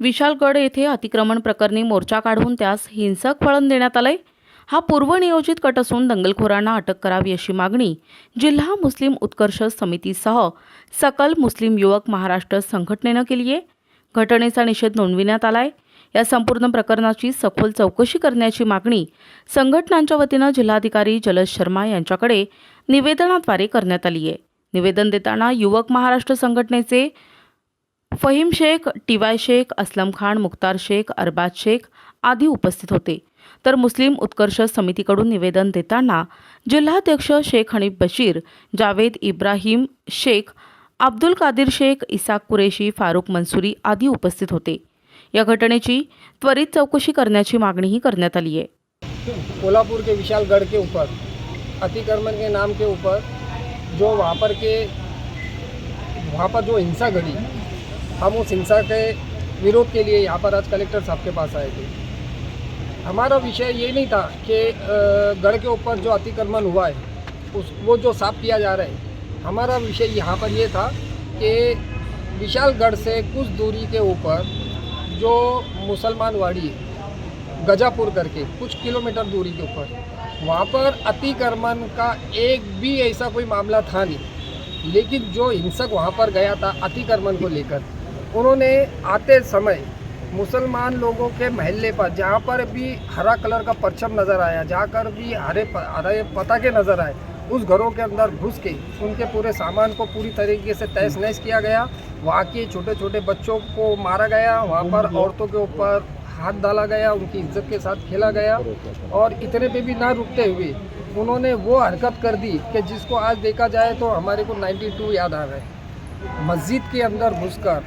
विशालगड येथे अतिक्रमण प्रकरणी मोर्चा काढून त्यास हिंसक फळण देण्यात आलंय. हा पूर्वनियोजित कट असून दंगलखोरांना अटक करावी अशी मागणी जिल्हा मुस्लिम उत्कर्ष समितीसह सकल मुस्लिम युवक महाराष्ट्र संघटनेनं केली आहे. घटनेचा निषेध नोंदविण्यात आलाय. या संपूर्ण प्रकरणाची सखोल चौकशी करण्याची मागणी संघटनांच्या वतीनं जिल्हाधिकारी जलज शर्मा यांच्याकडे निवेदनाद्वारे करण्यात आली आहे. निवेदन देताना युवक महाराष्ट्र संघटनेचे फहीम शेख टीवाय शेख असलम खान मुख्तार शेख अरबाज शेख आदी उपस्थित होते. तर मुस्लिम उत्कर्ष समितीकडून निवेदन देताना जिल्हाध्यक्ष शेख हनीफ बशीर जावेद इब्राहिम शेख अब्दुल कादिर शेख इसाक कुरेशी फारुक मंसुरी आदी उपस्थित होते. या घटनेची त्वरित चौकशी करण्याची मागणीही करण्यात आली आहे. कोल्हापुर के विशालगढ़ के ऊपर अतिक्रमण के नाम के ऊपर जो वहाँ पर के वहाँ पर जो हिंसा घड़ी हम उस हिंसा के विरोध के लिए यहाँ पर आज कलेक्टर साहब के पास आए थे। हमारा विषय ये नहीं था कि गढ़ के ऊपर जो अतिक्रमण हुआ है, उस, वो जो साफ़ किया जा रहा है, हमारा विषय यहाँ पर ये था कि विशालगढ़ से कुछ दूरी के ऊपर जो मुसलमान वाड़ी है, गजापुर करके, कुछ किलोमीटर दूरी के ऊपर, वहाँ पर अतिक्रमण का एक भी ऐसा कोई मामला था नहीं। लेकिन जो हिंसक वहाँ पर गया था अतिक्रमण को लेकर उन्होंने आते समय मुसलमान लोगों के महल्ले पर जहाँ पर भी हरा कलर का परचम नज़र आया जहाँ कर भी हरे प- हरे पताके नज़र आए उस घरों के अंदर घुस के उनके पूरे सामान को पूरी तरीके से तहस नहस किया गया। वहाँ के छोटे छोटे बच्चों को मारा गया वहाँ पर औरतों के ऊपर हाथ डाला गया उनकी इज़्ज़त के साथ खेला गया और इतने पे भी ना रुकते हुए उन्होंने वो हरकत कर दी कि जिसको आज देखा जाए तो हमारे को 92 याद आ रहा है। मस्जिद के अंदर घुसकर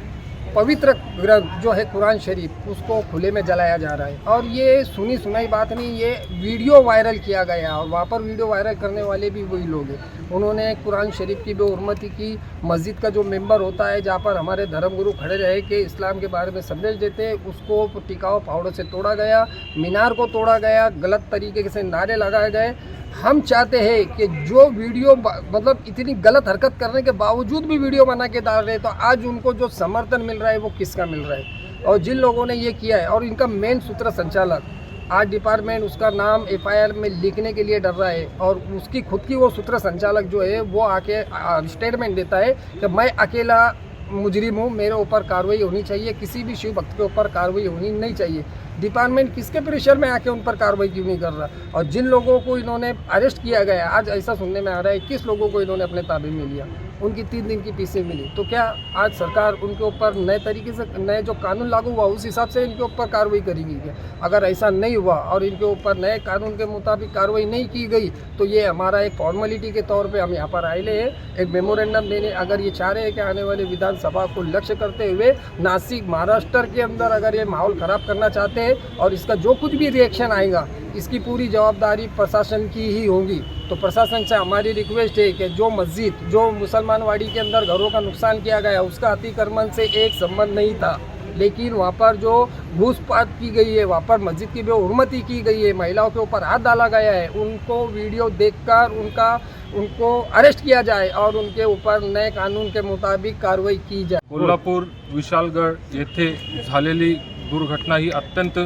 पवित्र ग्रंथ जो है कुरान शरीफ, उसको खुले में जलाया जा रहा है। और ये सुनी सुनाई बात नहीं, ये वीडियो वायरल किया गया और वहाँ पर वीडियो वायरल करने वाले भी वही लोग हैं। उन्होंने कुरान शरीफ की बेहरमती की। मस्जिद का जो मेंबर होता है, जहाँ पर हमारे धर्मगुरु खड़े रहे कि इस्लाम के बारे में संदेश देते उसको टिकाऊ फावड़ों से तोड़ा गया, मीनार को तोड़ा गया, गलत तरीके से नारे लगाए गए। हम चाहते हैं कि जो वीडियो मतलब इतनी गलत हरकत करने के बावजूद भी वीडियो बना के डाल रहे तो आज उनको जो समर्थन मिल रहा है, वो किसका मिल रहा है? और जिन लोगों ने ये किया है, और इनका मेन सूत्र संचालक आज डिपार्टमेंट, उसका नाम एफआईआर में लिखने के लिए डर रहा है, और उसकी खुद की वो सूत्र संचालक जो है, वो आके स्टेटमेंट देता है कि मैं अकेला मुजरिम हूँ, मेरे ऊपर कार्रवाई होनी चाहिए, किसी भी शिव भक्त के ऊपर कार्रवाई होनी नहीं चाहिए। डिपार्टमेंट किसके प्रेशर में आके उन पर कार्रवाई क्यों नहीं कर रहा? और जिन लोगों को इन्होंने अरेस्ट किया गया, आज ऐसा सुनने में आ रहा है, किस लोगों को इन्होंने अपने ताबे में लिया? उनकी तीन दिन की पीसी मिली। तो क्या आज सरकार उनके ऊपर नए तरीके से, नए जो कानून लागू हुआ, उस हिसाब से इनके ऊपर कार्रवाई करेगी क्या? अगर ऐसा नहीं हुआ और इनके ऊपर नए कानून के मुताबिक कार्रवाई नहीं की गई तो ये हमारा एक फॉर्मेलिटी के तौर पे हम यहाँ पर आए हैं। एक मेमोरेंडम देने, अगर ये चाह रहे हैं कि आने वाले विधानसभा को लक्ष्य करते हुए नासिक, महाराष्ट्र के अंदर अगर ये माहौल ख़राब करना चाहते हैं और इसका जो कुछ भी रिएक्शन आएगा, इसकी पूरी जवाबदारी प्रशासन की ही होगी। तो प्रशासन से हमारी रिक्वेस्ट है कि जो मस्जिद जो मुसलमानवाड़ी के अंदर घरों का नुकसान किया गया उसका अतिक्रमण से एक संबंध नहीं था। लेकिन वहाँ पर जो घूसपात की गई है वहाँ पर मस्जिद की बेहरमती की गई है महिलाओं के ऊपर हाथ डाला गया है उनको वीडियो देखकर उनका उनको अरेस्ट किया जाए और उनके ऊपर नए कानून के मुताबिक कार्रवाई की जाए। कोल्हापूर विशालगड येथे झालेली दुर्घटना ही अत्यंत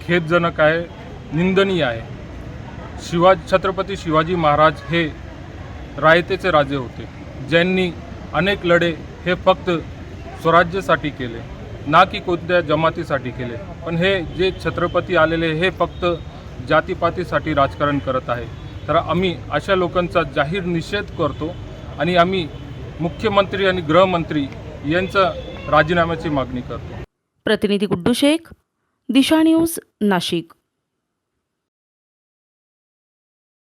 खेदजनक आहे निंदनीय आहे. शिवा छत्रपती शिवाजी महाराज हे रायतेचे राजे होते ज्यांनी अनेक लढे हे फक्त स्वराज्यासाठी केले ना की कोणत्या जमातीसाठी केले. पण हे जे छत्रपती आलेले हे फक्त जातीपातीसाठी राजकारण करत आहे. तर आम्ही अशा लोकांचा जाहीर निषेध करतो आणि आम्ही मुख्यमंत्री आणि गृहमंत्री यांचा राजीनाम्याची मागणी करतो. प्रतिनिधी गुड्डू शेख दिशा न्यूज नाशिक.